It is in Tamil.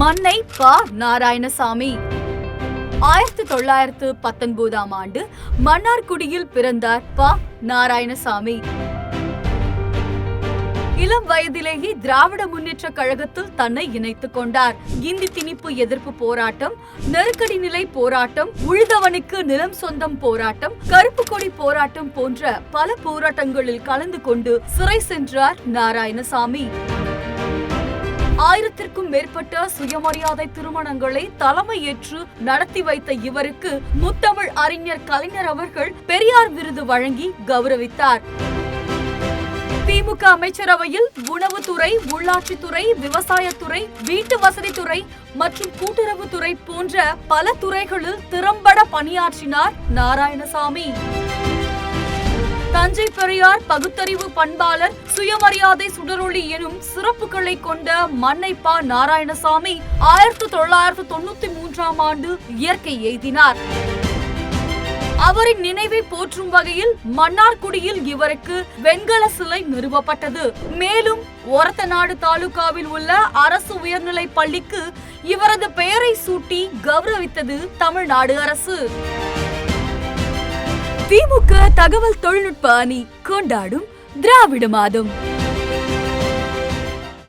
மன்னை பா நாராயணசாமி. ஆயிரத்தி தொள்ளாயிரத்து பத்தொன்பதாம் ஆண்டு மன்னார்குடியில் பிறந்தார் ப நாராயணசாமி. இளம் வயதிலேயே திராவிட முன்னேற்ற கழகத்தில் தன்னை இணைத்துக் கொண்டார். இந்தி திணிப்பு எதிர்ப்பு போராட்டம் நெருக்கடி நிலை போராட்டம் உழுதவனுக்கு நிலம் சொந்தம் போராட்டம் கருப்பு கொடி போராட்டம் போன்ற பல போராட்டங்களில் கலந்து கொண்டு சிறை சென்றார் நாராயணசாமி. ஆயிரத்திற்கும் மேற்பட்ட சுயமரியாதை திருமணங்களை தலைமையேற்று நடத்தி வைத்த இவருக்கு முத்தமிழ் அறிஞர் கலைஞர் அவர்கள் பெரியார் விருது வழங்கி கௌரவித்தார். திமுக அமைச்சரவையில் உணவுத்துறை உள்ளாட்சித்துறை விவசாயத்துறை வீட்டு வசதித்துறை மற்றும் கூட்டுறவுத்துறை போன்ற பல துறைகளில் திறம்பட பணியாற்றினார் நாராயணசாமி. தஞ்சை பெரியார் பகுத்தறிவு பண்பாளர் சுயமரியாதை சுடரொளி எனும் சிறப்புகளை கொண்ட மன்னைப்பா நாராயணசாமி ஆயிரத்தி தொள்ளாயிரத்து தொண்ணூத்தி மூன்றாம் ஆண்டு இயற்கை எய்தினார். அவரின் நினைவை போற்றும் வகையில் மன்னார்குடியில் இவருக்கு வெண்கல சிலை நிறுவப்பட்டது. மேலும் ஒரத்தநாடு தாலுகாவில் உள்ள அரசு உயர்நிலை பள்ளிக்கு இவரது பெயரை சூட்டி கௌரவித்தது தமிழ்நாடு அரசு. திமுக தகவல் தொழில்நுட்ப அணி கொண்டாடும் திராவிட மாதம்.